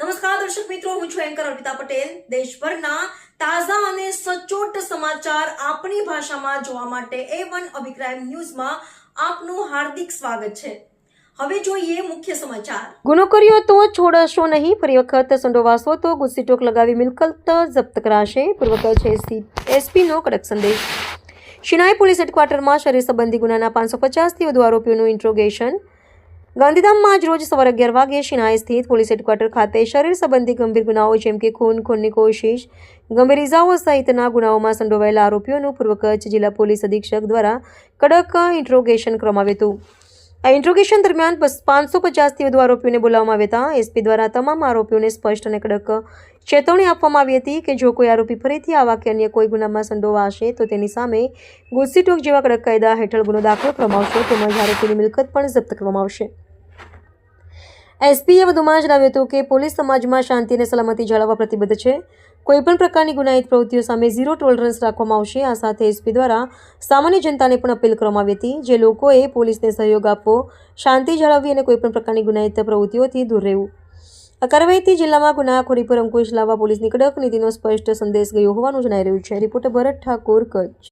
નમસ્કાર, દર્શક મિત્રો, હું છું એન્કર અર્પિતા પટેલ. દેશભરના તાજા અને સચોટ સમાચાર આપણી ભાષામાં જોવા માટે એ વન અભિપ્રાય ન્યૂઝમાં આપનું હાર્દિક સ્વાગત છે. હવે જોઈએ મુખ્ય સમાચાર. ગુનો કર્યો તો છોડશો નહીં. ફરી વખત સંડોવાસો તો ગુસ્સી ટોક લગાવી મિલકત જપ્ત કરાશે. પૂર્વ કચ્છ એસપીનો કડક સંદેશ. શિનાઈ પોલીસ હેડક્વાર્ટરમાં શરીર સંબંધી ગુનાના પાંચસો પચાસથી વધુ આરોપીઓનું ઇન્ટ્રોગેશન. ગાંધીધામમાં આજ રોજ સવારે અગિયાર વાગે શિનાય સ્થિત પોલીસ હેડક્વાર્ટર ખાતે શરીર સંબંધી ગંભીર ગુનાઓ જેમ કે ખૂન, ખૂનની કોશિશ, ગંભીર ઇજાઓ સહિતના ગુનાઓમાં સંડોવાયેલા આરોપીઓનું પૂર્વ કચ્છ જિલ્લા પોલીસ અધિક્ષક દ્વારા કડક ઇન્ટ્રોગેશન કરવામાં આવ્યું હતું. આ ઇન્ટ્રોગેશન દરમિયાન પાંચસો પચાસથી વધુ આરોપીઓને બોલાવવામાં આવ્યા હતા. એસપી દ્વારા તમામ આરોપીઓને સ્પષ્ટ અને કડક ચેતવણી આપવામાં આવી હતી કે જો કોઈ આરોપી ફરીથી આવા કે અન્ય કોઈ ગુનામાં સંડોવાશે તો તેની સામે ગુસ્સી ટોક જેવા કડક કાયદા હેઠળ ગુનો દાખલ કરવામાં આવશે. તેમજ આરોપીની મિલકત પણ જપ્ત કરવામાં આવશે. એસપીએ વધુમાં જણાવ્યું હતું કે પોલીસ સમાજમાં શાંતિ અને સલામતી જાળવવા પ્રતિબદ્ધ છે. કોઈપણ પ્રકારની ગુનાહિત પ્રવૃત્તિઓ સામે ઝીરો ટોલરન્સ રાખવામાં આવશે. આ સાથે એસપી દ્વારા સામાન્ય જનતાને પણ અપીલ કરવામાં આવી હતી જે લોકોએ પોલીસને સહયોગ આપવો, શાંતિ જાળવવી અને કોઈપણ પ્રકારની ગુનાહિત પ્રવૃત્તિઓથી દૂર રહેવું. આ કાર્યવાહીથી જિલ્લામાં ગુનાખોરી પર અંકુશ લાવવા પોલીસની કડક નીતિનો સ્પષ્ટ સંદેશ ગયો હોવાનું જણાઈ રહ્યું છે. રિપોર્ટર ભરત ઠાકોર કચ્છ.